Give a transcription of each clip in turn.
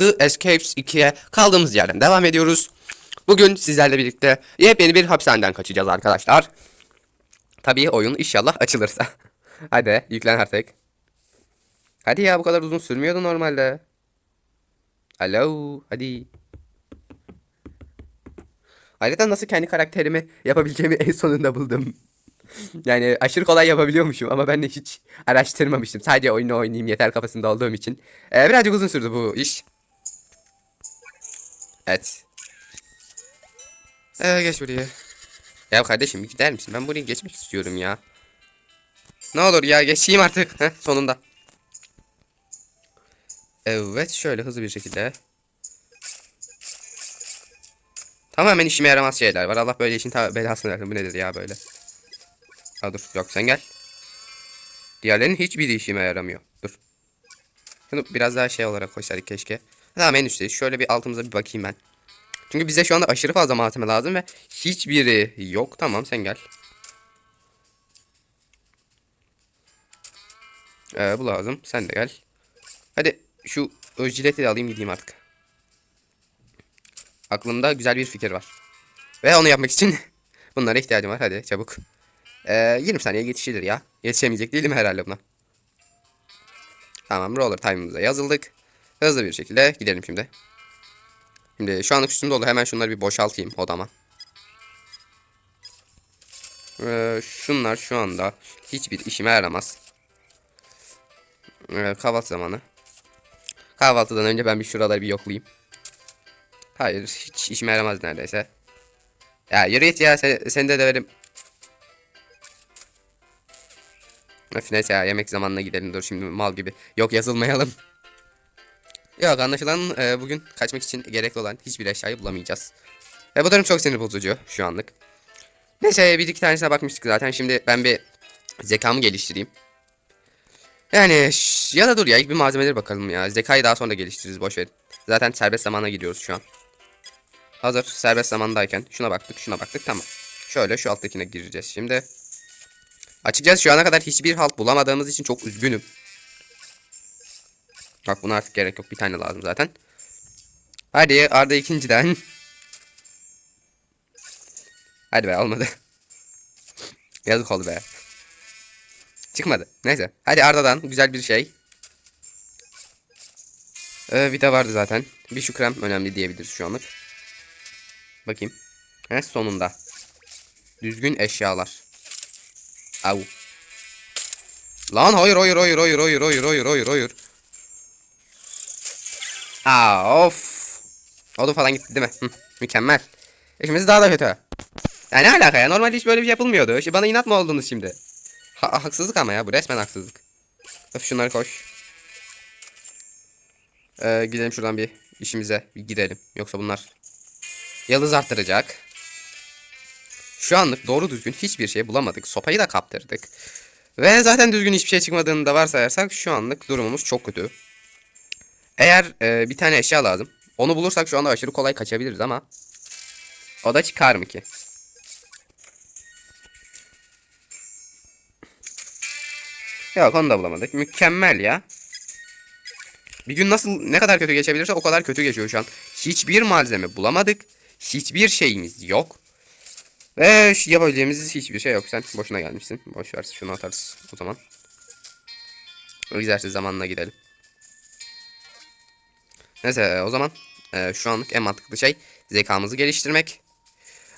The Escapes 2'ye kaldığımız yerden devam ediyoruz. Bugün sizlerle birlikte yepyeni bir hapishaneden kaçacağız arkadaşlar. Tabii oyun inşallah açılırsa. Hadi yüklen artık. Hadi ya bu kadar uzun sürmüyordu normalde. Alo hadi. Ayrıca nasıl kendi karakterimi yapabileceğimi en sonunda buldum. Yani aşırı kolay yapabiliyormuşum ama ben de hiç araştırmamıştım. Sadece oyunu oynayayım yeter kafasında olduğum için. Ee, birazcık uzun sürdü bu iş. Evet. Ee, geç buraya. Ya kardeşim gider misin? Ben buraya geçmek istiyorum ya. Ne olur ya geçeyim artık. Heh, sonunda. Evet şöyle hızlı bir şekilde. Tamamen işime yaramaz şeyler var. Allah böyle işin belasını versin. Bu nedir ya böyle? Ha dur yok sen gel. Diğerlerinin hiçbiri işime yaramıyor. Dur. Şunu biraz daha şey olarak koysaydık keşke. Tamam en üstteyiz. Şöyle bir altımıza bir bakayım ben. Çünkü bize şu anda aşırı fazla malzeme lazım ve hiçbiri yok. Tamam sen gel. Ee, bu lazım. Sen de gel. Hadi şu jileti de alayım gideyim artık. Aklımda güzel bir fikir var. Ve onu yapmak için bunlara ihtiyacım var. Hadi çabuk. Ee, 20 saniye yetişilir ya. Yetişemeyecek değilim herhalde buna. Tamam roller time'ımıza yazıldık. Hızlı bir şekilde gidelim şimdi. Şimdi şu anlık üstüm dolu. Hemen şunları bir boşaltayım odama. Ee, şunlar şu anda hiçbir işime yaramaz. Ee, kahvaltı zamanı. Kahvaltıdan önce ben bir şuraları bir yoklayayım. Hayır hiç işime yaramaz neredeyse. Ya yürü git ya sen, seni de döverim. Öf neyse ya yemek zamanına gidelim dur şimdi mal gibi. Yok yazılmayalım. Yok anlaşılan e, bugün kaçmak için gerekli olan hiçbir eşyayı bulamayacağız. Ve bu durum çok sinir bozucu şu anlık. Neyse bir iki tanesine bakmıştık zaten. Şimdi ben bir zekamı geliştireyim. Yani ya da dur ya ilk bir malzemeleri bakalım ya. Zekayı daha sonra geliştiririz boş verin. Zaten serbest zamana gidiyoruz şu an. Hazır serbest zamandayken şuna baktık şuna baktık tamam. Şöyle şu alttakine gireceğiz şimdi. Açıkçası şu ana kadar hiçbir halt bulamadığımız için çok üzgünüm. Bak buna artık gerek yok bir tane lazım zaten. Hadi Arda ikinciden. Hadi be olmadı. Yazık oldu be. Çıkmadı. Neyse. Hadi Arda'dan güzel bir şey. Ee, vida vardı zaten. Bir şu krem önemli diyebiliriz şu anlık. Bakayım. He sonunda. Düzgün eşyalar. Au. Lan hayır hayır hayır hayır hayır hayır hayır hayır hayır. Aa of. Odun falan gitti değil mi? Hı, mükemmel. İşimiz daha da kötü. Ya ne alaka ya? Normalde hiç böyle bir şey yapılmıyordu. İşte bana inat mı oldunuz şimdi? Ha haksızlık ama ya bu resmen haksızlık. Öf şunları koş. Ee, gidelim şuradan bir işimize bir gidelim. Yoksa bunlar yıldız arttıracak. Şu anlık doğru düzgün hiçbir şey bulamadık. Sopayı da kaptırdık. Ve zaten düzgün hiçbir şey çıkmadığını da varsayarsak şu anlık durumumuz çok kötü. Eğer e, bir tane eşya lazım. Onu bulursak şu anda aşırı kolay kaçabiliriz ama o da çıkar mı ki? Yok onu da bulamadık. Mükemmel ya. Bir gün nasıl ne kadar kötü geçebilirse o kadar kötü geçiyor şu an. Hiçbir malzeme bulamadık. Hiçbir şeyimiz yok. Ve yapabileceğimiz hiçbir şey yok. Sen boşuna gelmişsin. Boş ver şunu atarız o zaman. Egzersiz zamanına gidelim. Neyse o zaman e, şu anlık en mantıklı şey zekamızı geliştirmek.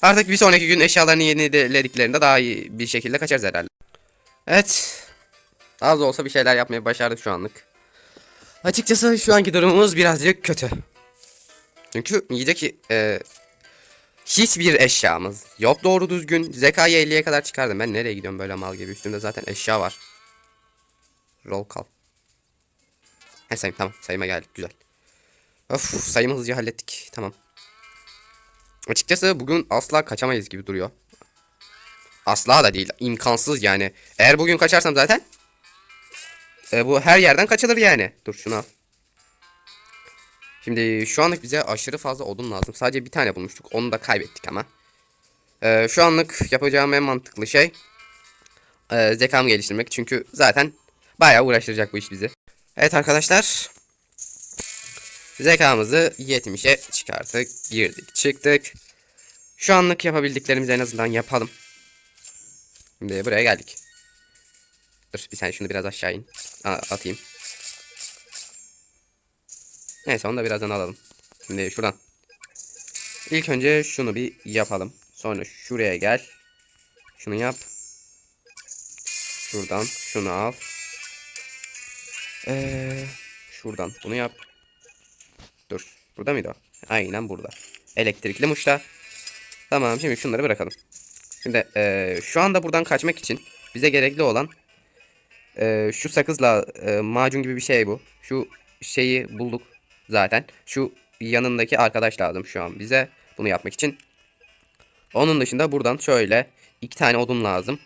Artık bir sonraki gün eşyalarını yenilediklerinde daha iyi bir şekilde kaçarız herhalde. Evet. Az da olsa bir şeyler yapmayı başardık şu anlık. Açıkçası şu anki durumumuz birazcık kötü. Çünkü yiyecek e, hiçbir eşyamız yok doğru düzgün. Zekayı 50'ye kadar çıkardım. Ben nereye gidiyorum böyle mal gibi. Üstümde zaten eşya var. Roll call. He sayım tamam. Sayıma geldik. Güzel. Of sayımı hızlıca hallettik. Tamam. Açıkçası bugün asla kaçamayız gibi duruyor. Asla da değil. imkansız yani. Eğer bugün kaçarsam zaten e, bu her yerden kaçılır yani. Dur şunu al. Şimdi şu anlık bize aşırı fazla odun lazım. Sadece bir tane bulmuştuk. Onu da kaybettik ama. E, şu anlık yapacağım en mantıklı şey e, zekamı geliştirmek. Çünkü zaten bayağı uğraştıracak bu iş bizi. Evet arkadaşlar. Zekamızı 70'e çıkarttık. Girdik çıktık. Şu anlık yapabildiklerimizi en azından yapalım. Şimdi buraya geldik. Dur bir saniye şunu biraz aşağı in. A- atayım. Neyse onu da birazdan alalım. Şimdi şuradan. İlk önce şunu bir yapalım. Sonra şuraya gel. Şunu yap. Şuradan şunu al. Ee, şuradan bunu yap. Burada mıydı o? Aynen burada. Elektrikli muşta. Tamam şimdi şunları bırakalım. Şimdi eee, şu anda buradan kaçmak için bize gerekli olan eee, şu sakızla eee, macun gibi bir şey bu. Şu şeyi bulduk zaten. Şu yanındaki arkadaş lazım şu an bize bunu yapmak için. Onun dışında buradan şöyle iki tane odun lazım.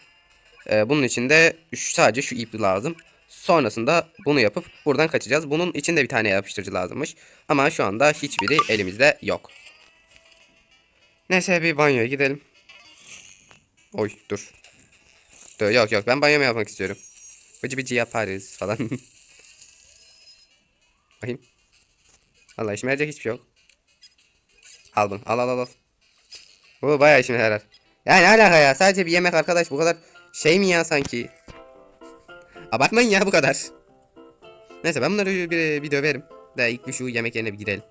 Eee, bunun için de sadece şu ip lazım. Sonrasında bunu yapıp buradan kaçacağız. Bunun için de bir tane yapıştırıcı lazımmış. Ama şu anda hiçbiri elimizde yok. Neyse bir banyoya gidelim. Oy dur. Dur yok yok ben banyomu yapmak istiyorum. Bıcı bıcı yaparız falan. Bakayım. Vallahi işime yarayacak hiçbir şey yok. Al bunu al al al al. Bu bayağı işime yarar. Ya ne alaka ya sadece bir yemek arkadaş bu kadar şey mi ya sanki. Abartmayın ya bu kadar. Neyse ben bunları bir, bir döverim. Da ilk bir şu yemek yerine bir gidelim.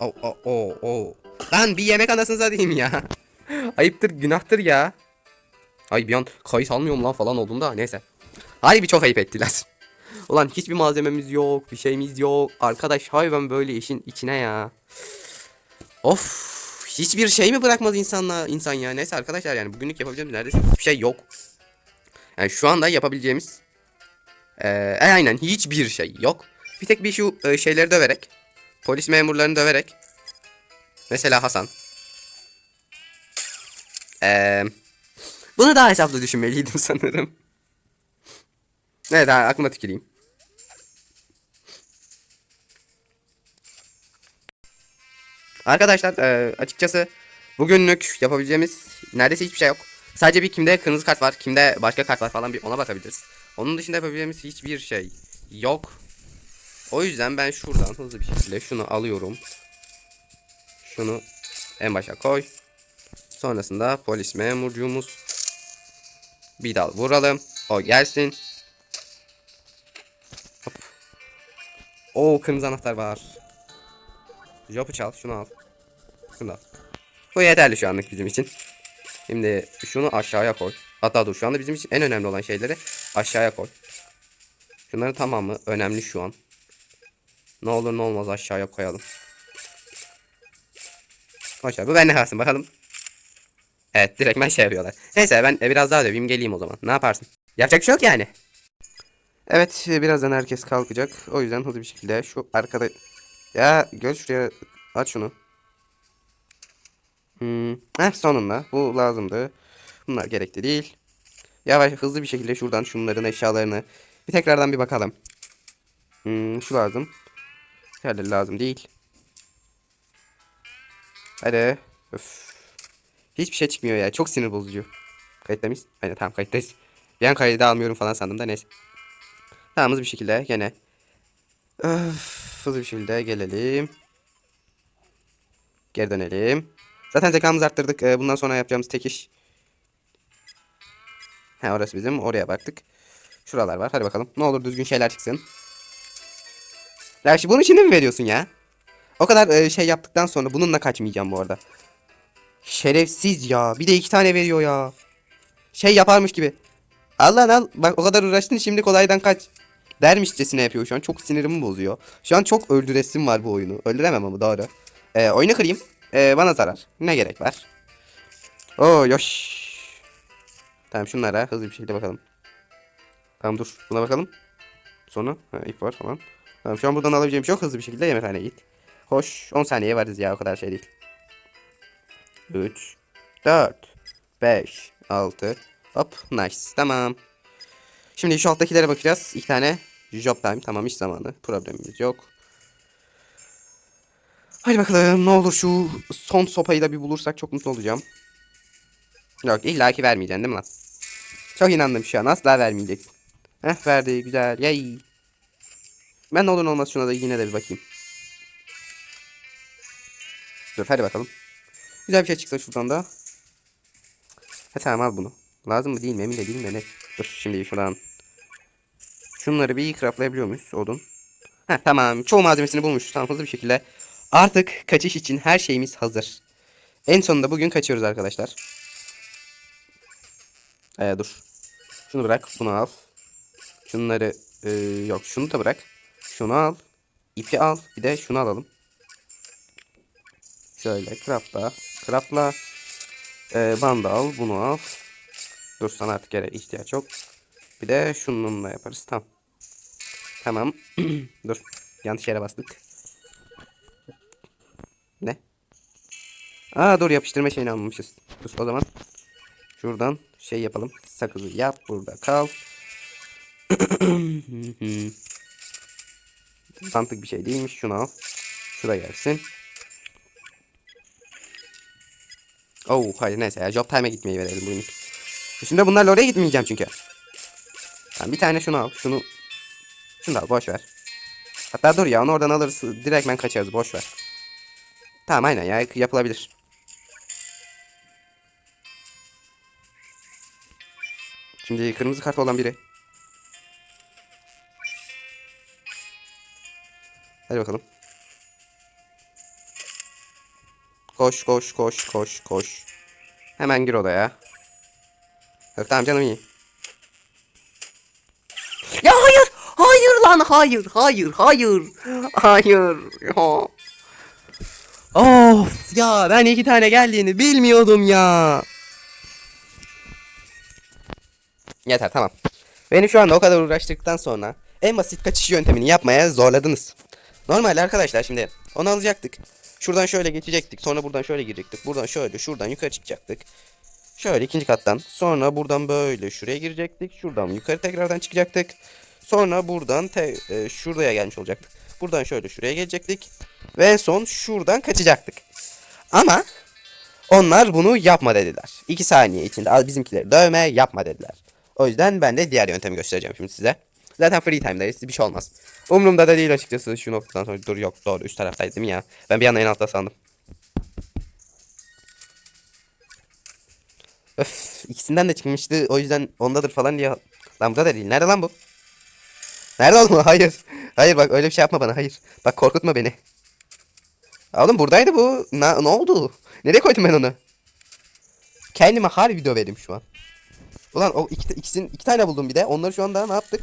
Oh oh oh oh. Lan bir yemek anasını satayım ya. Ayıptır günahtır ya. Ay bir an kayıt almıyorum lan falan oldum da neyse. Hay bir çok ayıp ettiler. Ulan hiçbir malzememiz yok, bir şeyimiz yok. Arkadaş hay ben böyle işin içine ya. Of. Hiçbir şey mi bırakmaz insanla insan ya? Neyse arkadaşlar yani bugünlük yapabileceğimiz neredeyse hiçbir şey yok. Yani şu anda yapabileceğimiz eee, aynen hiçbir şey yok. Bir tek bir şu e, şeyleri döverek, polis memurlarını döverek. Mesela Hasan. Eee bunu daha hesaplı düşünmeliydim sanırım. Evet ha, aklıma tüküreyim. Arkadaşlar e, açıkçası bugünlük yapabileceğimiz neredeyse hiçbir şey yok. Sadece bir kimde kırmızı kart var, kimde başka kart var falan bir ona bakabiliriz. Onun dışında yapabileceğimiz hiçbir şey yok. O yüzden ben şuradan hızlı bir şekilde şunu alıyorum. Şunu en başa koy. Sonrasında polis memurcuğumuz bir dal vuralım. O gelsin. Hop. Oo kırmızı anahtar var. Jop'u çal şunu al. Şunu al. Bu yeterli şu anlık bizim için. Şimdi şunu aşağıya koy. Hatta dur şu anda bizim için en önemli olan şeyleri aşağıya koy. Şunların tamamı önemli şu an. Ne olur ne olmaz aşağıya koyalım. Hoşça bu bende kalsın bakalım. Evet direkt ben şey yapıyorlar. Neyse ben e, biraz daha döveyim geleyim o zaman. Ne yaparsın? Yapacak bir şey yok yani. Evet e, birazdan herkes kalkacak. O yüzden hızlı bir şekilde şu arkada... Ya gel şuraya aç şunu. Hmm. Heh sonunda bu lazımdı. Bunlar gerekli değil. Yavaş hızlı bir şekilde şuradan şunların eşyalarını bir tekrardan bir bakalım. Hmm, şu lazım. Diğerleri lazım değil. Hadi. Öf. Hiçbir şey çıkmıyor ya. Çok sinir bozucu. Kayıtta mıyız? Aynen tamam kayıttayız. Bir an kaydı almıyorum falan sandım da neyse. Tamam hızlı bir şekilde gene. Öf, hızlı bir şekilde gelelim. Geri dönelim. Zaten zekamızı arttırdık. Ee, bundan sonra yapacağımız tek iş. He orası bizim. Oraya baktık. Şuralar var. Hadi bakalım. Ne olur düzgün şeyler çıksın. Ya şimdi bunun için mi veriyorsun ya? O kadar e, şey yaptıktan sonra bununla kaçmayacağım bu arada. Şerefsiz ya. Bir de iki tane veriyor ya. Şey yaparmış gibi. Al lan al. Bak o kadar uğraştın şimdi kolaydan kaç. Dermişçesine yapıyor şu an. Çok sinirimi bozuyor. Şu an çok öldüresim var bu oyunu. Öldüremem ama doğru. Ee, oyunu kırayım. Ee, bana zarar. Ne gerek var? Oo yoş. Tamam şunlara hızlı bir şekilde bakalım. Tamam dur. Buna bakalım. Sonra ha, ip var falan. Tamam şu an buradan alabileceğim çok hızlı bir şekilde yemekhaneye git. Hoş 10 saniye varız ya o kadar şey değil. 3 4 5 6 Hop nice tamam. Şimdi şu alttakilere bakacağız. İki tane job time tamam iş zamanı. Problemimiz yok. Hadi bakalım ne olur şu son sopayı da bir bulursak çok mutlu olacağım. Yok illaki vermeyeceksin değil mi lan? Çok inandım şu an asla vermeyeceksin. Heh verdi güzel yay. Ben ne olur olmaz şuna da yine de bir bakayım. Dur hadi bakalım. Güzel bir şey çıksa şuradan da. Ha tamam al bunu. Lazım mı değil mi emin de değilim de ne. Dur şimdi şuradan. Şunları bir craftlayabiliyor muyuz odun? Ha tamam çoğu malzemesini bulmuşuz tamam hızlı bir şekilde. Artık kaçış için her şeyimiz hazır. En sonunda bugün kaçıyoruz arkadaşlar. Ee, dur. Şunu bırak bunu al. Şunları ee, yok şunu da bırak. Şunu al. İpi al. Bir de şunu alalım. Şöyle craftla. Craftla. Ee, bandı al. Bunu al. Dur sana artık yere ihtiyaç yok. Bir de şununla yaparız. Tamam. Tamam. Dur. Yanlış yere bastık. Ne? Aa dur yapıştırma şeyini almamışız. Dur o zaman. Şuradan şey yapalım. Sakızı yap. Burada kal. Mantık bir şey değilmiş. Şunu al. Şuraya gelsin. Oh hayır neyse ya job time'e gitmeyi verelim bugün. Şimdi bunlarla oraya gitmeyeceğim çünkü. Tamam bir tane şunu al. Şunu şunu da al boş ver. Hatta dur ya onu oradan alırız. Direkt ben kaçarız boş ver. Tamam aynen ya yapılabilir. Şimdi kırmızı kart olan biri. Hadi bakalım. Koş koş koş koş koş. Hemen gir odaya. Yok tamam canım iyi. Ya hayır. Hayır lan hayır hayır hayır. Hayır. Ya. Of ya ben iki tane geldiğini bilmiyordum ya. Yeter tamam. Beni şu anda o kadar uğraştıktan sonra en basit kaçış yöntemini yapmaya zorladınız. Normalde arkadaşlar şimdi onu alacaktık. Şuradan şöyle geçecektik. Sonra buradan şöyle girecektik. Buradan şöyle şuradan yukarı çıkacaktık. Şöyle ikinci kattan. Sonra buradan böyle şuraya girecektik. Şuradan yukarı tekrardan çıkacaktık. Sonra buradan te e, şuraya gelmiş olacaktık. Buradan şöyle şuraya gelecektik. Ve en son şuradan kaçacaktık. Ama onlar bunu yapma dediler. 2 saniye içinde bizimkileri dövme yapma dediler. O yüzden ben de diğer yöntemi göstereceğim şimdi size. Zaten free time'dayız bir şey olmaz. Umurumda da değil açıkçası şu noktadan sonra. Dur yok doğru üst taraftaydı değil mi ya? Ben bir anda en altta sandım. Öf ikisinden de çıkmıştı o yüzden ondadır falan diye. Lan burada da değil. Nerede lan bu? Nerede oğlum? Hayır. Hayır bak öyle bir şey yapma bana hayır. Bak korkutma beni. Oğlum buradaydı bu. Na, ne oldu? Nereye koydum ben onu? Kendime harbi döverim şu an. Ulan o iki, ikisinin iki tane buldum bir de. Onları şu anda ne yaptık?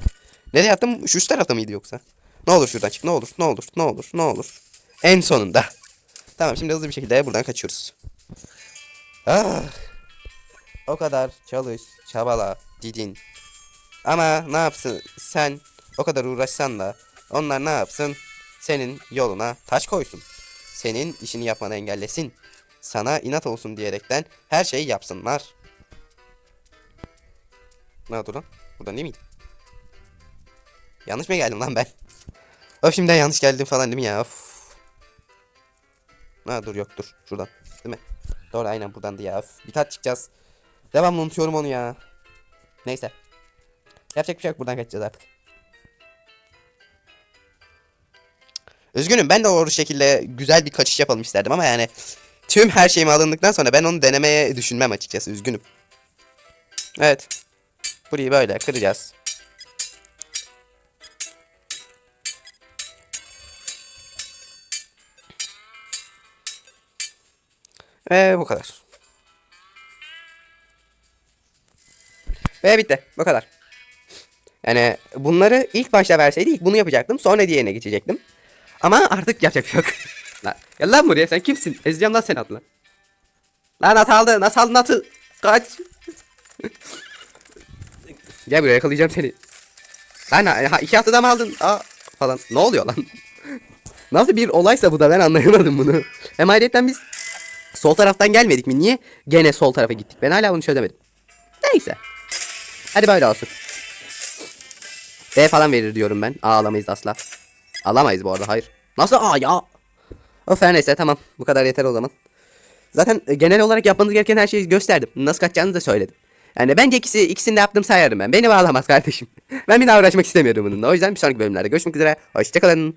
Nereye attım? Şu üst tarafta mıydı yoksa? Ne olur şuradan çık. Ne olur. Ne olur. Ne olur. Ne olur. En sonunda. Tamam şimdi hızlı bir şekilde buradan kaçıyoruz. Ah. O kadar çalış, çabala, didin. Ama ne yapsın sen o kadar uğraşsan da onlar ne yapsın? Senin yoluna taş koysun. Senin işini yapmanı engellesin. Sana inat olsun diyerekten her şeyi yapsınlar. Ne dur lan? Buradan değil miydi? Yanlış mı geldim lan ben? Of şimdiden yanlış geldim falan değil mi ya? Of. Ha dur yok dur. Şuradan. Değil mi? Doğru aynen buradandı ya. Of. Bir tat çıkacağız. Devamlı unutuyorum onu ya. Neyse. Yapacak bir şey yok. Buradan kaçacağız artık. Üzgünüm ben de o şekilde güzel bir kaçış yapalım isterdim ama yani tüm her şeyimi alındıktan sonra ben onu denemeye düşünmem açıkçası üzgünüm. Evet. Burayı böyle kıracağız. Ve bu kadar. Ve bitti. Bu kadar. Yani bunları ilk başta verseydi ilk bunu yapacaktım. Sonra diğerine geçecektim. Ama artık yapacak şey yok. lan, gel lan buraya sen kimsin? Ezeceğim lan seni adına. Lan at aldı. Nasıl aldın atı? Kaç. gel buraya yakalayacağım seni. Lan ha, iki haftada mı aldın? Aa, falan. Ne oluyor lan? Nasıl bir olaysa bu da ben anlayamadım bunu. Hem ayrıca biz sol taraftan gelmedik mi? Niye gene sol tarafa gittik? Ben hala bunu çözemedim. Neyse. Hadi böyle olsun. B falan verir diyorum ben. A alamayız asla. Alamayız bu arada hayır. Nasıl A ya? Of her neyse tamam. Bu kadar yeter o zaman. Zaten e, genel olarak yapmanız gereken her şeyi gösterdim. Nasıl kaçacağınızı da söyledim. Yani bence ikisi, ikisini de yaptım sayarım ben. Beni bağlamaz kardeşim. ben bir daha uğraşmak istemiyorum bununla. O yüzden bir sonraki bölümlerde görüşmek üzere. Hoşçakalın.